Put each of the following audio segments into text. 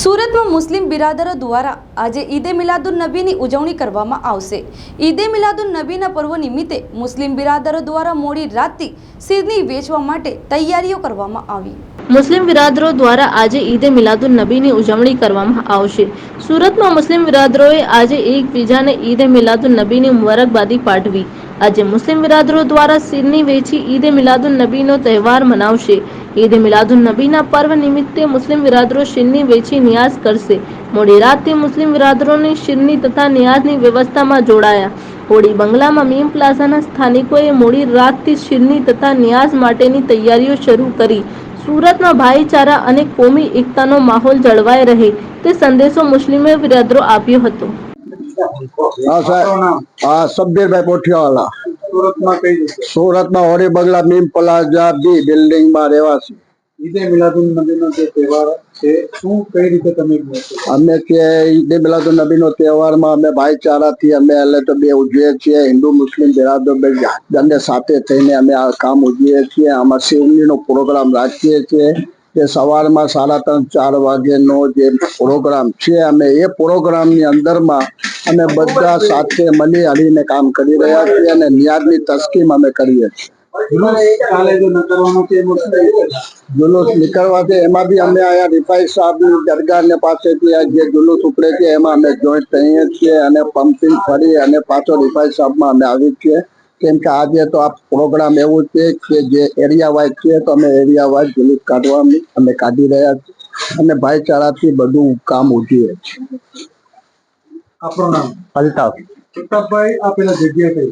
સુરતમાં મુસ્લિમ બિરાદરો દ્વારા આજે ઈદે મિલાદુન નબીની ઉજવણી કરવામાં આવશે. ઈદે મિલાદુન નબીના પર્વ નિમિત્તે મુસ્લિમ બિરાદરો દ્વારા મોડી રાતથી સિરની વેચવા માટે તૈયારીઓ કરવામાં આવી. મુસ્લિમ બિરાદરો દ્વારા આજે ઈદે મિલાદુન નબીની ઉજવણી કરવામાં આવશે. સુરતમાં મુસ્લિમ બિરાદરોએ આજે એકબીજાને ઈદે મિલાદુન નબીની મુબારકબાદી પાઠવી. આજે મુસ્લિમ બિરાદરો દ્વારા સિરની વેચી ઈદે મિલાદુન નબીનો તહેવાર મનાવશે. ઈદે મિલાદુન નબીના પર્વ નિમિત્તે મુસ્લિમ બિરાદરો શિરની વેચી નિયાઝ કરશે. મોડી રાતથી મુસ્લિમ બિરાદરોની શિરની તથા નિયાઝની વ્યવસ્થામાં જોડાયા. હોળી બંગલામાં મીમ પ્લાઝાના સ્થાનિકોએ મોડી રાતથી શિરની તથા નિયાઝ માટેની તૈયારીઓ શરૂ કરી. સુરતમાં ભાઈચારા અને કોમી એકતાનો માહોલ જળવાઈ રહે તે સંદેશો મુસ્લિમે બિરાદરો આપ્યો હતો. હા સાહેબ, હા સબ્બીરભાઈ પોઠિયાવાલા. સુરતમાં કઈ જગ્યાએ? સુરતમાં હોળી બગલા મીમ પ્લાઝા બી બિલ્ડિંગમાં રહેવાસી. ઈદે મિલાદુન નબીનો જે તહેવાર છે શું કઈ રીતે તમે અમે કે ઈદે મિલાદુન નબીનો તહેવારમાં અમે ભાઈચારાથી અમે એટલે તો બે ઉજવીએ છીએ હિન્દુ મુસ્લિમ બિરાદર બે બંને સાથે થઈને અમે આ કામ ઉજવીએ છીએ આમાં શિવનીનો પ્રોગ્રામ રાખીએ છીએ. કે સવારમાં સાડા ત્રણ ચાર વાગ્યાનો જે પ્રોગ્રામ છે અમે એ પ્રોગ્રામની અંદરમાં અમે બધા સાથે મળી હળીને કામ કરી રહ્યા છીએ અને નિયાદની તસ્કીમ અમે કરીએ જુલુસ નીકળવાથી એમાં બી અમે અહીંયા રિફાઈ સાહેબની દરગાહને પાસેથી આ જે જુલુસ ઉપડે છે એમાં અમે જોઈન્ટ થઈએ છીએ અને પમ્પિંગ ફરી અને પાછો રિફાઈ સાહેબમાં અમે આવી છીએ. કેમ કે આજે તો આ પ્રોગ્રામ એવું છે કે જે એરિયા વાઇઝ છે તો અમે એરિયા વાઇઝ જુલુસ કાઢવાની અમે કાઢી રહ્યા છીએ. અને ભાઈચારાથી બધું કામ ઉઠીએ છીએ. આપણું નામ? અલ્તાફ. પ્રતાપભાઈ આ પેલા જગ્યા કઈ?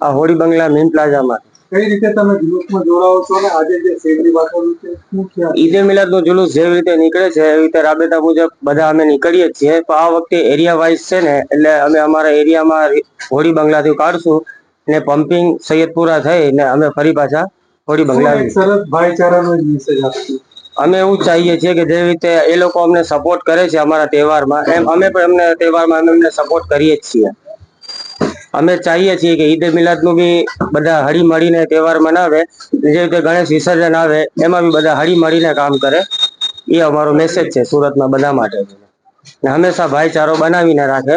આ હોળી બંગલા મીન પ્લાઝામાં. કઈ રીતે તમે જુલુસમાં જોડાવો છો અને આજે જે શેરી વાતોનું છે શું છે? ઈદે મિલાદ જુલુસ જેવી રીતે નીકળે છે એવી રીતે રાબેતા મુજબ બધા અમે નીકળીએ છીએ. તો આ વખતે એરિયા વાઇઝ છે ને એટલે અમે અમારા એરિયામાં હોળી બંગલાથી કાઢશું ને પમ્પિંગ સૈયદપુરા થઈ ને અમે ફરી પાછા હોળી બંગલા સરસ ભાઈચારાનો મેસેજ આપશો. અમે એવું જ ચાહીએ છીએ કે જેવી રીતે એ લોકો અમને સપોર્ટ કરે છે અમારા તહેવારમાં, એમ અમે પણ એમને તહેવારમાં અમે એમને સપોર્ટ કરીએ જ છીએ. અમે ચાહીએ છીએ કે ઈદ મિલાદનું બી બધા હળી મળીને તહેવાર મનાવે જે રીતે ગણેશ વિસર્જન આવે, એમાં બી બધા હળી મળીને કામ કરે, એ અમારો મેસેજ છે સુરતમાં બધા માટે. ને હંમેશા ભાઈચારો બનાવીને રાખે.